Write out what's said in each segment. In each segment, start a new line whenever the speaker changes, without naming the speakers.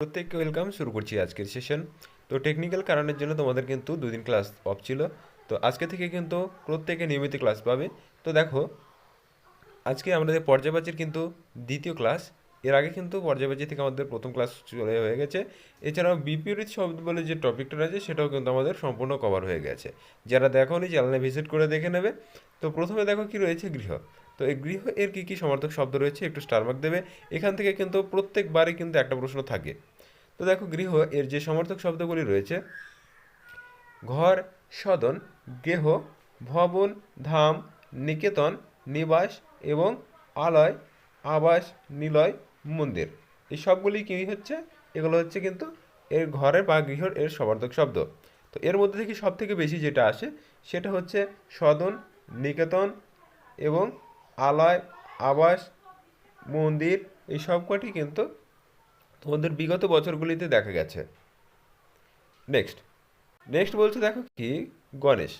প্রত্যেককে ওয়েলকাম শুরু করছি আজকের সেশন তো টেকনিক্যাল কারণের জন্য তোমাদের কিন্তু দুদিন ক্লাস অফ ছিল। তো আজকে থেকে কিন্তু প্রত্যেকে নিয়মিত ক্লাস পাবে। তো দেখো, আজকে আমাদের পর্যায়বাচির কিন্তু দ্বিতীয় ক্লাস এর আগে কিন্তু পর্যায়বাচি থেকে আমাদের প্রথম ক্লাস চলে হয়ে গেছে। এছাড়াও বিপরীত শব্দ বলে যে টপিকটা রয়েছে, সেটাও কিন্তু আমাদের সম্পূর্ণ কভার হয়ে গেছে। যারা দেখোনি চ্যানেলে ভিজিট করে দেখে নেবে। তো প্রথমে দেখো কি রয়েছে গৃহ। তো এই গৃহ এর কী কী সমর্থক শব্দ রয়েছে, একটু স্টারমার্ক দেবে। এখান থেকে কিন্তু প্রত্যেকবারই কিন্তু একটা প্রশ্ন থাকে। তো দেখো গৃহ এর যে সমর্থক শব্দগুলি রয়েছে, ঘর, সদন, গেহ, ভবন, ধাম, নিকেতন, নিবাস এবং আলয়, আবাস, নিলয়, মন্দির। এই সবগুলি কী হচ্ছে? এগুলো হচ্ছে কিন্তু এর ঘরের বা গৃহর এর সমর্থক শব্দ। তো এর মধ্যে থেকে সব থেকে বেশি যেটা আসে, সেটা হচ্ছে সদন, নিকেতন এবং আলয়, আবাস, মন্দির, এই সব সবকটি কিন্তু তোমাদের বিগত বছরগুলিতে দেখা গেছে। নেক্সট নেক্সট বলছে দেখো কি, গণেশ।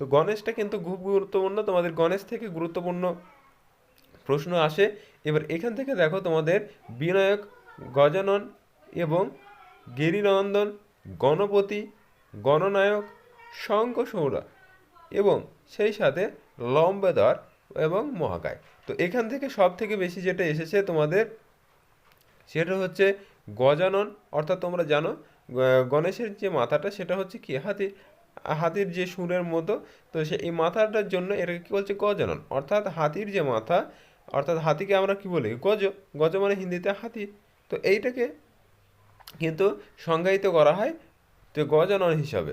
তো গণেশটা কিন্তু খুব গুরুত্বপূর্ণ, তোমাদের গণেশ থেকে গুরুত্বপূর্ণ প্রশ্ন আসে। এবার এখান থেকে দেখো তোমাদের বিনায়ক, গজানন এবং গিরিনন্দন, গণপতি, গণনায়ক, শঙ্কসৌরা এবং সেই সাথে লম্বেদর এবং মহাকায়। তো এখান থেকে সব থেকে বেশি যেটা এসেছে তোমাদের সেটা হচ্ছে গজানন, অর্থাৎ তোমরা জানো গণেশের যে মাথাটা সেটা হচ্ছে কি? হাতি, হাতির যে সুরের মতো। তো সে এই মাথাটার জন্য এটাকে কী বলছে? গজানন। অর্থাৎ হাতির যে মাথা, অর্থাৎ হাতিকে আমরা কি বলি? গজ। গজ মানে হিন্দিতে হাতি। তো এইটাকে কিন্তু সংজ্ঞায়িত করা হয় তো গজানন হিসাবে।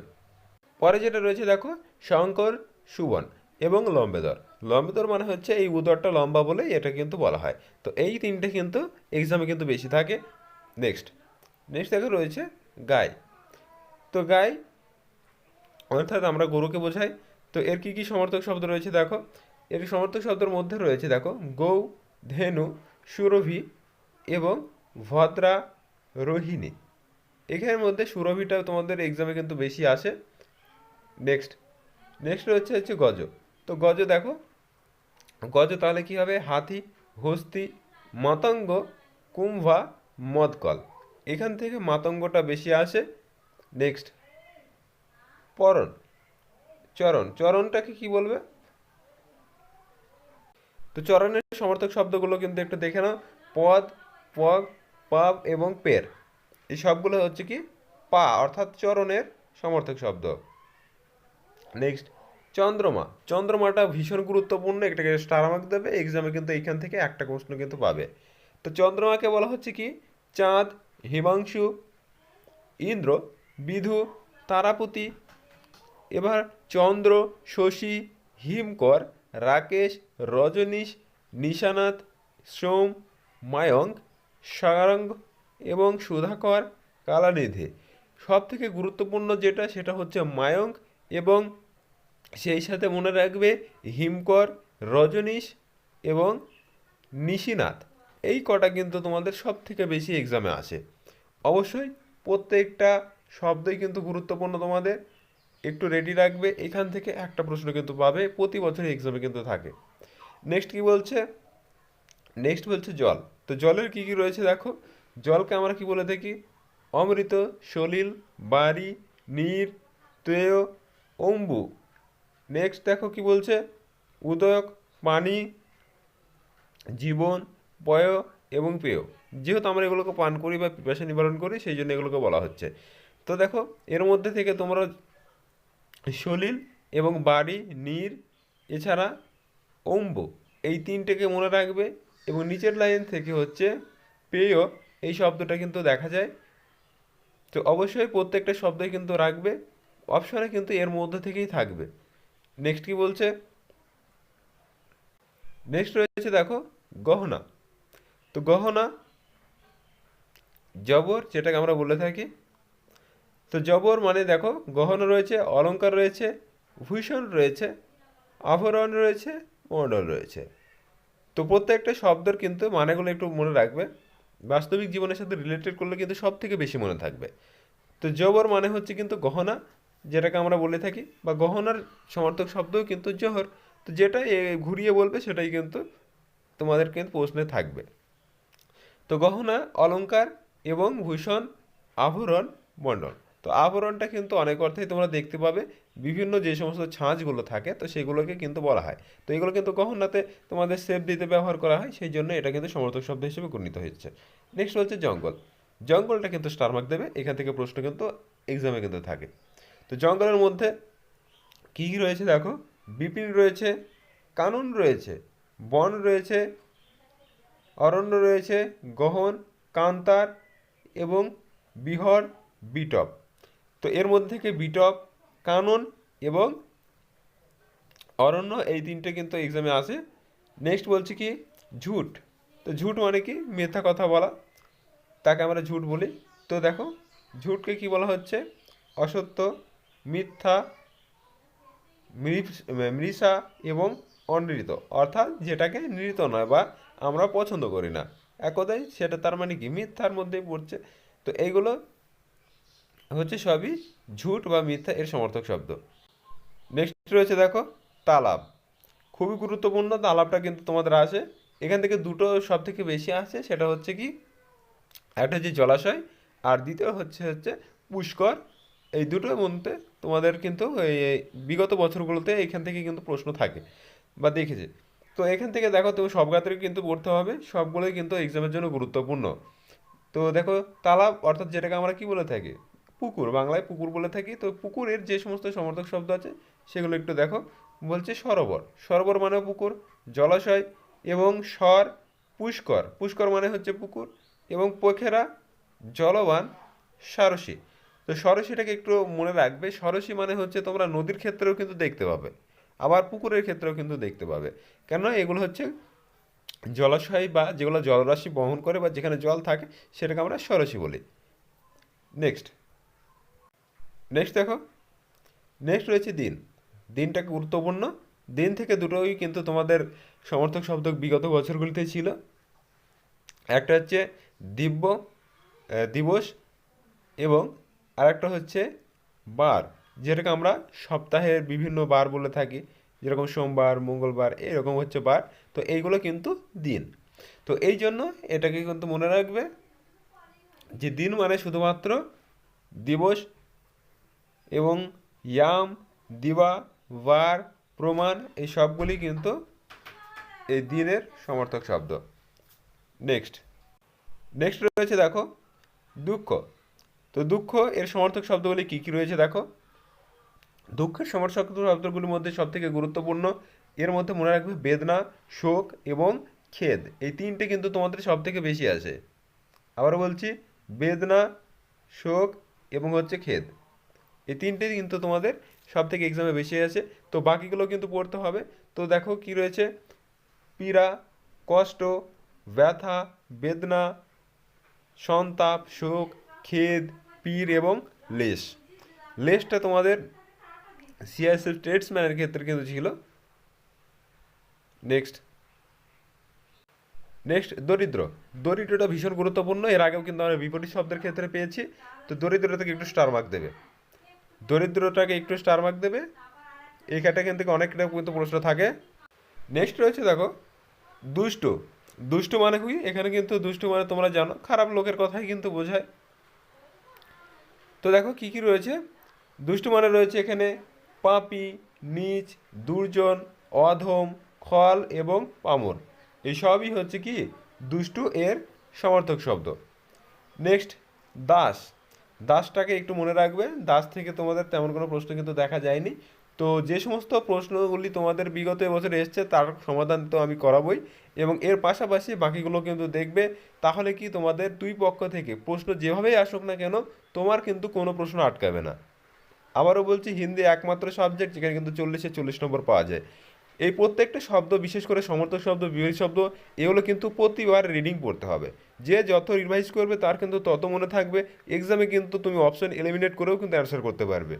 পরে যেটা রয়েছে দেখো, শঙ্কর সুবন এবং লম্বেদর। লম্বেদর মানে হচ্ছে এই উদরটা লম্বা বলেই এটা কিন্তু বলা হয়। তো এই তিনটে কিন্তু এক্সামে কিন্তু বেশি থাকে। নেক্সট নেক্সট দেখো রয়েছে গাই। তো গাই, অর্থাৎ আমরা গরুকে বোঝাই। তো এর কি কি সমর্থক শব্দ রয়েছে দেখো। এর সমর্থক শব্দের মধ্যে রয়েছে দেখো, গৌ, ধেনু, সুরভি এবং ভদ্রা রোহিণী। এখানের মধ্যে সুরভিটা তোমাদের এক্সামে কিন্তু বেশি আসে। নেক্সট নেক্সট হচ্ছে হচ্ছে গজ। তো গজ দেখো গজ তাহলে কি হবে? হাতি, হস্তি, মাতঙ্গ, কুম্ভা, মদকল। এখান থেকে মাতঙ্গটা বেশি আসে। নেক্সট পরন চরণ। চরণটাকে কি বলবে? তো চরণের সমর্থক শব্দগুলো কিন্তু একটু দেখে নাও। পদ, পগ, পাব এবং পের। এই সবগুলো হচ্ছে কি? পা, অর্থাৎ চরণের সমর্থক শব্দ। নেক্সট চন্দ্রমা। চন্দ্রমাটা ভীষণ গুরুত্বপূর্ণ, এটাকে স্টার মার্ক দেবে এক্সামে কিন্তু এইখান থেকে একটা প্রশ্ন কিন্তু পাবে। তো চন্দ্রমাকে বলা হচ্ছে কি? চাঁদ, হিমাংশু, ইন্দ্র, বিধু, তারাপতি। এবার চন্দ্র, শশী, হিমকর, রাকেশ, রজনীশ, নিশানাথ, সোম, মায়ঙ্ক, সারঙ্গ এবং সুধাকর, কালানিধি। সব থেকে গুরুত্বপূর্ণ যেটা, সেটা হচ্ছে মায়ঙ্ক এবং সেই সাথে মনে রাখবে হিমকর, রজনীশ এবং নিশিনাথ। এই কটা কিন্তু তোমাদের সব থেকে বেশি এক্সামে আসে অবশ্যই প্রত্যেকটা শব্দই কিন্তু গুরুত্বপূর্ণ তোমাদের। একটু রেডি রাখবে, এখান থেকে একটা প্রশ্ন কিন্তু পাবে, প্রতি বছর এক্সামে কিন্তু থাকে। নেক্সট কি বলছে? নেক্সট বলছে জল। তো জলের কি কি রয়েছে দেখো? জলকে আমরা কি বলে থাকি? অমৃত, সলিল, বাড়ি, নীর, তেয়, অম্বু। নেক্সট দেখো কি বলছে? উদয়ক, পানি, জীবন, পয় এবং পেয়। যেহেতু আমরা এগুলোকে পান করি বা পিপাসা নিবারণ করি, সেই জন্য এগুলোকে বলা হচ্ছে। তো দেখো, এর মধ্যে থেকে তোমরা সলিল এবং বাড়ি, নীর, এছাড়া অম্বু, এই তিনটেকে মনে রাখবে। এবং নিচের লাইন থেকে হচ্ছে পেয়, এই শব্দটা কিন্তু দেখা যায়। তো অবশ্যই প্রত্যেকটা শব্দই কিন্তু রাখবে। অপশনে কিন্তু এর মধ্যে থেকেই থাকবে। নেক্সট কি বলছে? নেক্সট রয়েছে দেখো, গহনা। তো গহনা, জবর, যেটাকে আমরা বলে থাকি। তো জবর মানে দেখো, গহনা রয়েছে অলঙ্কার রয়েছে, ভূষণ রয়েছে, আভরণ রয়েছে মণ্ডল রয়েছে। তো প্রত্যেকটা শব্দের কিন্তু মানেগুলো একটু মনে রাখবে। বাস্তবিক জীবনের সাথে রিলেটেড করলে কিন্তু সব থেকে বেশি মনে থাকবে। তো জবর মানে হচ্ছে কিন্তু গহনা যেটাকে আমরা বলে থাকি, বা গহনার সমর্থক শব্দও কিন্তু জহর। তো যেটা ঘুরিয়ে বলবে সেটাই কিন্তু তোমাদের কিন্তু প্রশ্নে থাকবে। তো গহনা, অলংকার এবং ভূষণ, আভরণ, মণ্ডল। তো আভরণটা কিন্তু অনেক অর্থেই তোমরা দেখতে পাবে। বিভিন্ন যে সমস্ত ছাঁচগুলো থাকে, তো সেগুলোকে কিন্তু বলা হয়। তো এগুলো কিন্তু গহনাতে তোমাদের সেফ দিতে ব্যবহার করা হয়, সেই জন্য এটা কিন্তু সমর্থক শব্দ হিসেবে গণ্যিত হচ্ছে নেক্সট হচ্ছে জঙ্গল। জঙ্গলটা কিন্তু স্টারমার্ক দেবে। এখান থেকে প্রশ্ন কিন্তু এক্সামে কিন্তু থাকে। তো জঙ্গলের মধ্যে কী কী রয়েছে দেখো? বিপিন রয়েছে, কানুন রয়েছে, বন রয়েছে, অরণ্য রয়েছে, গহন, কান্তার এবং বিহর, বিটপ। তো এর মধ্যে থেকে বিটপ, কানন এবং অরণ্য এই তিনটে কিন্তু এক্সামে আসে। নেক্সট বলছি কি? ঝুট। তো ঝুট মানে কি? মিথ্যা কথা বলা। তাকে আমরা ঝুট বলি। তো দেখো, ঝুটকে কি বলা হচ্ছে? অসত্য মিথ্যা মৃষ- এবং অনৃত। অর্থাৎ যেটাকে নৃত নয় বা আমরা পছন্দ করি না। এক কথায় সেটা তার মানে কি? মিথ্যার মধ্যেই পড়ছে। তো এইগুলো হচ্ছে সবই ঝুট বা মিথ্যা এর সমর্থক শব্দ। নেক্সট রয়েছে দেখো, তালাব। খুবই গুরুত্বপূর্ণ তালাবটা কিন্তু তোমাদের আসে এখান থেকে দুটো সব থেকে বেশি আসে সেটা হচ্ছে কি? একটা হচ্ছে জলাশয় আর দ্বিতীয় হচ্ছে হচ্ছে পুষ্কর। এই দুটোর মধ্যে তোমাদের কিন্তু বিগত বছরগুলোতে এখান থেকে কিন্তু প্রশ্ন থাকে বা দেখেছে। তো এখান থেকে দেখো তুমি সব গাত্রে কিন্তু পড়তে হবে, সবগুলোই কিন্তু এক্সামের জন্য গুরুত্বপূর্ণ। তো দেখো তালাব অর্থাৎ যেটাকে আমরা কি বলে থাকি? পুকুর, বাংলায় পুকুর বলে থাকি। তো পুকুরের যে সমস্ত সমর্থক শব্দ আছে, সেগুলো একটু দেখো। বলছে সরোবর সরোবর মানে পুকুর, জলাশয় এবং স্বর পুষ্কর। পুষ্কর মানে হচ্ছে পুকুর এবং পোখেরা জলবান সারসী। তো সরসীটাকে একটু মনে রাখবে। সরসী মানে হচ্ছে তোমরা নদীর ক্ষেত্রেও কিন্তু দেখতে পাবে, আবার পুকুরের ক্ষেত্রেও কিন্তু দেখতে পাবে। কেন এগুলো হচ্ছে জলাশয় বা যেগুলো জলরাশি বহন করে বা যেখানে জল থাকে, সেটাকে আমরা সরসী বলি। নেক্সট নেক্সট দেখো। নেক্সট রয়েছে দিন। দিনটা গুরুত্বপূর্ণ। দিন থেকে দুটোই কিন্তু তোমাদের সমর্থক শব্দ বিগত বছরগুলিতে ছিল। একটা হচ্ছে দিব্য দিবস এবং আরেকটা হচ্ছে বার, যেটাকে আমরা সপ্তাহের বিভিন্ন বার বলে থাকি। যেরকম সোমবার, মঙ্গলবার, এরকম হচ্ছে বার। তো এইগুলো কিন্তু দিন। তো এই জন্য এটাকে কিন্তু মনে রাখবে যে দিন মানে শুধুমাত্র দিবস এবং ইয়াম, দিবা, বার, প্রমাণ, এই সবগুলি কিন্তু এই দিনের সমর্থক শব্দ। নেক্সট। নেক্সট রয়েছে দেখো দুঃখ। তো দুঃখ, এর সমর্থক শব্দগুলি কী কী রয়েছে দেখো? দুঃখের সমর্থক শব্দগুলির মধ্যে সবথেকে গুরুত্বপূর্ণ, এর মধ্যে মনে রাখবে বেদনা, শোক এবং খেদ। এই তিনটে কিন্তু তোমাদের সব থেকে বেশি আসে আবার বলছি, বেদনা, শোক এবং হচ্ছে খেদ। এই তিনটে কিন্তু তোমাদের সব থেকে এক্সামে বেশি আছে। তো বাকিগুলো কিন্তু পড়তে হবে। তো দেখো কি রয়েছে? পীড়া, কষ্ট, ব্যথা, বেদনা, সন্তাপ, শোক, খেদ পীর এবং লেশ। লেশটা তোমাদের সিআইএসএফ স্টেটসম্যানের ক্ষেত্রে কিন্তু ছিল। নেক্সট নেক্সট দরিদ্র। দরিদ্রটা ভীষণ গুরুত্বপূর্ণ। এর আগেও কিন্তু আমরা বিপরীত শব্দের ক্ষেত্রে পেয়েছি। তো দরিদ্রটাকে একটু স্টার মার্ক দেবে। দরিদ্রটাকে একটু স্টার মার্ক দেবে। এই ক্যাটাগরি থেকে অনেকটা কিন্তু প্রশ্ন থাকে। নেক্সট রয়েছে দেখো, দুষ্টু। দুষ্টু মানে কি? এখানে কিন্তু দুষ্টু মানে তোমরা জানো। খারাপ লোকের কথাই কিন্তু বোঝায়। তো দেখো কি কি রয়েছে? দুষ্টু মানে রয়েছে এখানে পাপি, নিচ, দুর্জন, অধম, খল এবং পামর এই সবই হচ্ছে কি? দুষ্টু এর সমর্থক শব্দ। নেক্সট দাস। দাসটাকে একটু মনে রাখবে। দাস থেকে তোমাদের তেমন কোনো প্রশ্ন কিন্তু দেখা যায়নি। তো যে সমস্ত প্রশ্নগুলি তোমাদের বিগত বছরে এসছে, তার সমাধান তো আমি করাবই। এবং এর পাশাপাশি বাকিগুলো কিন্তু দেখবে, তাহলে কি তোমাদের দুই পক্ষ থেকে প্রশ্ন যেভাবেই আসুক না কেন, তোমার কিন্তু কোনো প্রশ্ন আটকাবে না। আবারও বলছি, হিন্দি একমাত্র সাবজেক্ট যেখানে কিন্তু চল্লিশে চল্লিশ নম্বর পাওয়া যায়। এই প্রত্যেকটা শব্দ, বিশেষ করে সমর্থক শব্দ বিপরীত শব্দ, এগুলো কিন্তু প্রতিবার রিডিং পড়তে হবে। যে যত রিভাইজ করবে, তার কিন্তু তত মনে থাকবে। এক্সামে কিন্তু তুমি অপশন এলিমিনেট করেও কিন্তু অ্যান্সার করতে পারবে।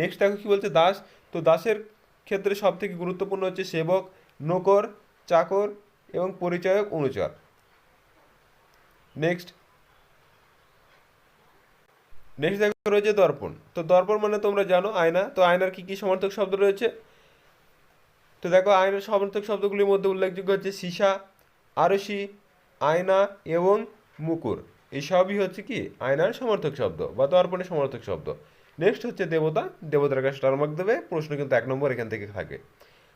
নেক্সট দেখো কী বলছে? দাস। তো দাসের ক্ষেত্রে সব থেকে গুরুত্বপূর্ণ হচ্ছে সেবক, নকর, চাকর এবং পরিচয়ক অনুচর। নেক্সট নেক্সট দেখো রয়েছে দর্পণ। তো দর্পণ মানে তোমরা জানো আয়না। তো আয়নার কি কি সমর্থক শব্দ রয়েছে? তো দেখো আয়নার সমর্থক শব্দগুলির মধ্যে উল্লেখযোগ্য হচ্ছে সীসা, আরসি, আয়না এবং মুকুর। এই সবই হচ্ছে কি? আয়নার সমর্থক শব্দ বা দর্পণের সমর্থক শব্দ। নেক্সট হচ্ছে দেবতা। দেবতার কাছে স্টার মার্ক দেবে। প্রশ্ন কিন্তু এক নম্বর এখান থেকে থাকে।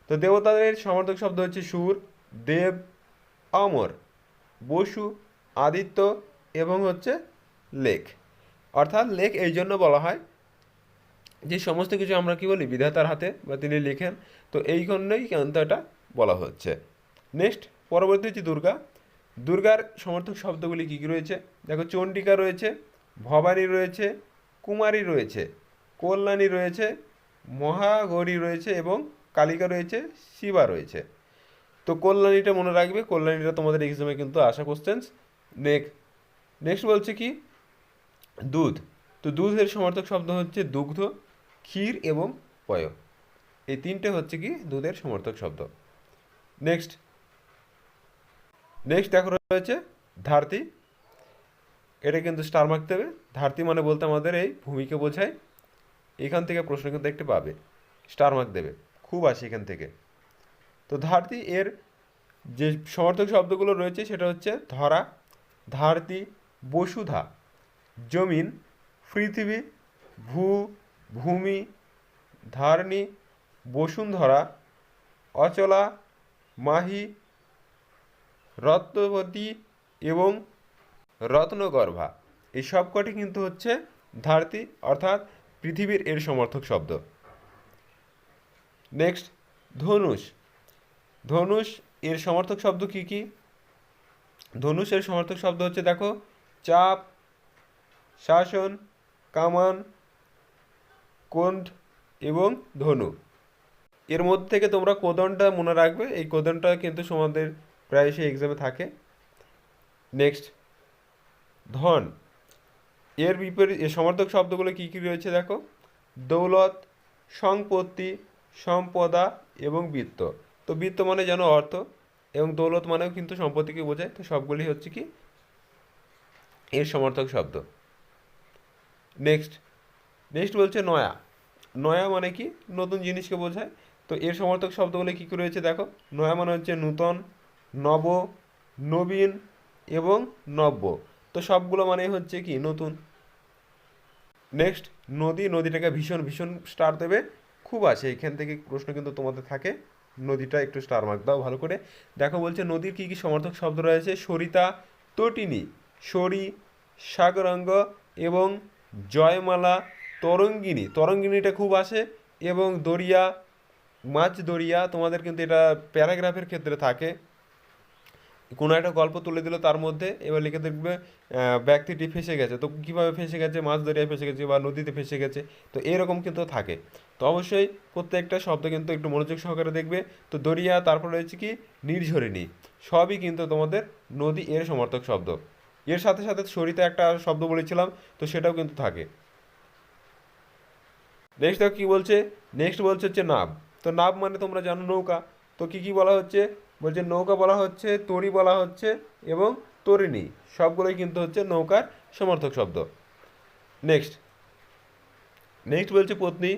তো দেবতাদের সমর্থক শব্দ হচ্ছে সুর, দেব, অমর, বসু, আদিত্য এবং হচ্ছে লেখ। অর্থাৎ লেখ এই জন্য বলা হয় যে সমস্ত কিছু আমরা কি বলি? বিধাতার হাতে বা তিনি লেখেন। তো এই জন্যই কিন্তু এটা বলা হচ্ছে। নেক্সট পরবর্তী হচ্ছে দুর্গা। দুর্গার সমর্থক শব্দগুলি কী কী রয়েছে? দেখো, চণ্ডিকা রয়েছে, ভবানী রয়েছে কুমারী রয়েছে, কল্যাণী রয়েছে, মহাগৌরী রয়েছে এবং কালিকা রয়েছে, শিবা রয়েছে। তো কল্যাণীটা মনে রাখবে, কল্যাণীটা তোমাদের এক্সামে কিন্তু আসা কোশ্চেন্স নেক্সট নেক্সট বলছে কি? দুধ। তো দুধের সমর্থক শব্দ হচ্ছে দুগ্ধ, ক্ষীর এবং পয়। এই তিনটে হচ্ছে কি? দুধের সমর্থক শব্দ। নেক্সট নেক্সট দেখো রয়েছে, ধারতি। এটা কিন্তু স্টার মার্ক দেবে ধারতি মানে বলতে আমাদের এই ভূমিকে বোঝায়, এখান থেকে প্রশ্ন কিন্তু একটু পাবে। স্টার মার্ক দেবে। খুব আসে এখান থেকে। তো ধারতি এর যে সমর্থক শব্দগুলো রয়েছে, সেটা হচ্ছে ধরা, ধারতি, বসুধা, জমিন, পৃথিবী, ভূ, ভূমি, ধারণী, বসুন্ধরা, অচলা, মাহি রত্নবতী এবং রত্নগর্ভা। এই সবকটি কিন্তু হচ্ছে ধারতি, অর্থাৎ পৃথিবীর এর সমর্থক শব্দ। নেক্সট ধনুষ। ধনুষ এর সমর্থক শব্দ কি কি? ধনুষের সমর্থক শব্দ হচ্ছে, দেখো, চাপ, শাসন, কামান কোন্ড এবং ধনু। এর মধ্যে থেকে তোমরা কোদনটা মনে রাখবে, এই কোদনটা কিন্তু তোমাদের প্রায়শই এক্সামে থাকে। নেক্সট ধন। এর বিপরীত সমর্থক শব্দগুলো কী কী রয়েছে দেখো? দৌলত, সম্পত্তি, সম্পদা এবং বৃত্ত। তো বৃত্ত মানে যেন অর্থ এবং দৌলত মানেও কিন্তু সম্পত্তিকে বোঝায়। তো সবগুলি হচ্ছে কি? এর সমর্থক শব্দ। নেক্সট নেক্সট বলছে নয়া। নয়া মানে কি? নতুন জিনিসকে বোঝায়। তো এর সমর্থক শব্দগুলি কী কী রয়েছে দেখো? নয়া মানে হচ্ছে নূতন, নব, নবীন এবং নব্য। তো সবগুলো মানে হচ্ছে কি নতুন। নেক্সট নদী, নদীটাকে ভীষণ ভীষণ স্টার দেবে। খুব আছে, এখান থেকে প্রশ্ন কিন্তু তোমাদের থাকে। নদীটা একটু স্টার মার্ক দাও ভালো করে। দেখো বলছে, নদীর কী কী সমর্থক শব্দ রয়েছে? সরিতা, তটিনী, সরি, সাগরাঙ্গ এবং জয়মালা, তরঙ্গিনী। তরঙ্গিনীটা খুব আসে এবং দরিয়া মাছ দরিয়া তোমাদের কিন্তু এটা প্যারাগ্রাফের ক্ষেত্রে থাকে। কোনো একটা গল্প তুলে দিল তার মধ্যে, এবার লিখে দেখবে ব্যক্তিটি ফেসে গেছে। তো কীভাবে ফেসে গেছে? মাছ দরিয়ায় ফেসে গেছে বা নদীতে ফেসে গেছে? তো এরকম কিন্তু থাকে। তো অবশ্যই প্রত্যেকটা শব্দ কিন্তু একটু মনোযোগ সহকারে দেখবে। তো দরিয়া তারপর রয়েছে কি? নির্ঝরিণী। সবই কিন্তু তোমাদের নদী এর সমর্থক শব্দ। এর সাথে সাথে সরিতে একটা শব্দ বলেছিলাম, তো সেটাও কিন্তু থাকে। নেক্সট দেখো কী বলছে? নেক্সট বলছে হচ্ছে নাব। তো নাব মানে তোমরা জানো নৌকা। তো কী কী বলা হচ্ছে? বলছে নৌকা বলা হচ্ছে, তরি বলা হচ্ছে এবং তরিণী। সবগুলোই কিন্তু হচ্ছে নৌকার সমর্থক শব্দ। নেক্সট নেক্সট বলছে পত্নী।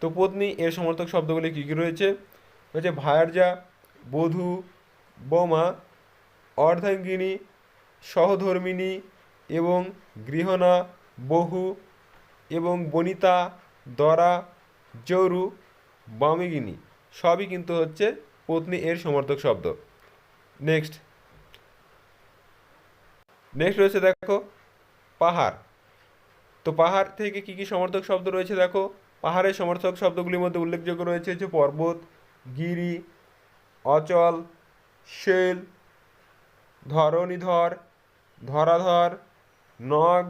তো পত্নী এর সমর্থক শব্দগুলি কী কী রয়েছে? হচ্ছে ভায়ার্যা, বধূ, বোমা, অর্ধাঙ্গিনী সহধর্মিণী এবং গৃহণা, বহু এবং বনিতা, দরা জরু বামিগিনী। সবই কিন্তু হচ্ছে পত্নী এর সমর্থক শব্দ। নেক্সট নেক্সট রয়েছে দেখো, পাহাড়। তো পাহাড় থেকে কি কি সমর্থক শব্দ রয়েছে দেখো? পাহাড়ের সমর্থক শব্দগুলির মধ্যে উল্লেখযোগ্য রয়েছে হচ্ছে পর্বত, গিরি, অচল, শেল, ধরণীধর, ধরাধর, নগ,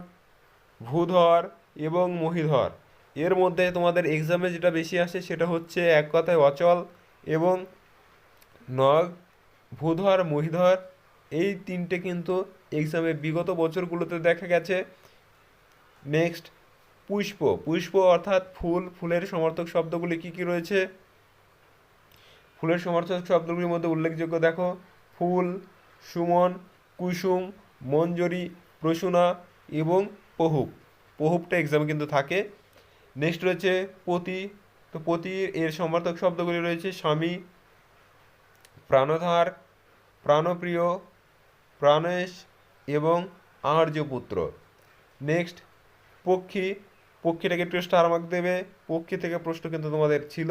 ভূধর এবং মহিধর। এর মধ্যে তোমাদের এক্সামে যেটা বেশি আসে সেটা হচ্ছে এক কথায় অচল এবং নগ ভূধর মহিধর এই তিনটে কিন্তু এক্সামে বিগত বছরগুলোতে দেখা গেছে। নেক্সট পুষ্প। পুষ্প অর্থাৎ ফুল, ফুলের সমর্থক শব্দগুলি কি কি রয়েছে? ফুলের সমর্থক শব্দগুলির মধ্যে উল্লেখযোগ্য দেখো, ফুল, সুমন, কুসুম, মঞ্জরি, প্রসূনা এবং পহুপ পহুপটা এক্সামে কিন্তু থাকে। নেক্সট রয়েছে পতি। তো পতি এর সমর্থক শব্দগুলি রয়েছে স্বামী প্রাণধার, প্রাণপ্রিয়, প্রাণেশ এবং আর্যপুত্র। নেক্সট পক্ষী। পক্ষীটাকে একটু স্টার মার্ক দেবে। পক্ষী থেকে প্রশ্ন কিন্তু তোমাদের ছিল,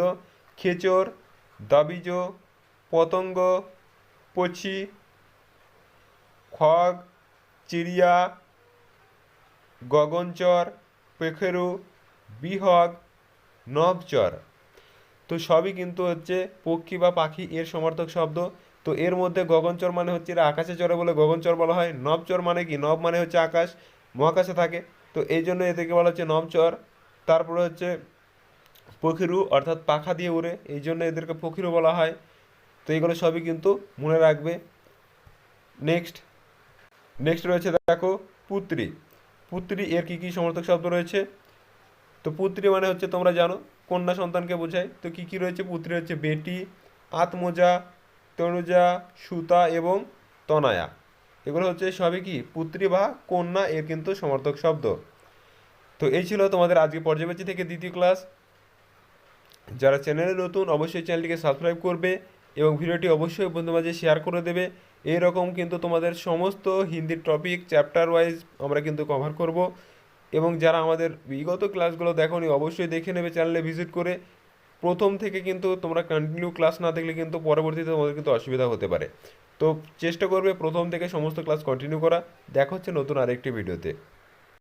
খেচর, দাবিজ, পতঙ্গ পছি খগ চিড়িয়া, গগনচর, পেখেরু, বিহগ নভচর তো সবই কিন্তু হচ্ছে পক্ষী বা পাখি এর সমর্থক শব্দ। তো এর মধ্যে গগনচর মানে হচ্ছে এরা আকাশে চড়ে বলে গগনচর বলা হয়। নবচর মানে কি? নব মানে হচ্ছে আকাশ, মহাকাশে থাকে। তো এই জন্য এদেরকে বলা হচ্ছে নবচর তারপরে হচ্ছে পখিরু অর্থাৎ পাখা দিয়ে উড়ে। এই জন্য এদেরকে পখিরু বলা হয়। তো এগুলো সবই কিন্তু মনে রাখবে। নেক্সট। নেক্সট রয়েছে দেখো পুত্রী। পুত্রী এর কী কী সমর্থক শব্দ রয়েছে? তো পুত্রী মানে হচ্ছে তোমরা জানো কন্যা সন্তানকে বোঝায়। তো কী কী রয়েছে? পুত্রী হচ্ছে বেটি, আত্মজা তনুজা সুতা এবং তনায়া। এগুলো হচ্ছে সবই কি? পুত্রী বা কন্যা এর কিন্তু সমর্থক শব্দ। তো এই ছিল তোমাদের আজকে পর্যবেক্ষী থেকে দ্বিতীয় ক্লাস। যারা চ্যানেলে নতুন, অবশ্যই চ্যানেলটিকে সাবস্ক্রাইব করবে এবং ভিডিওটি অবশ্যই বন্ধুদের মাঝে শেয়ার করে দেবে। এইরকম কিন্তু তোমাদের সমস্ত হিন্দির টপিক চ্যাপ্টার ওয়াইজ আমরা কিন্তু কভার করব। এবং যারা আমাদের বিগত ক্লাসগুলো দেখোনি, অবশ্যই দেখে নেবে চ্যানেলে ভিজিট করে। প্রথম থেকে কিন্তু তোমরা কন্টিনিউ ক্লাস না দেখলে কিন্তু পরবর্তীতে তোমাদের কিন্তু অসুবিধা হতে পারে। তো চেষ্টা করবে প্রথম থেকে সমস্ত ক্লাস কন্টিনিউ করা। দেখা হচ্ছে নতুন আরেকটি ভিডিওতে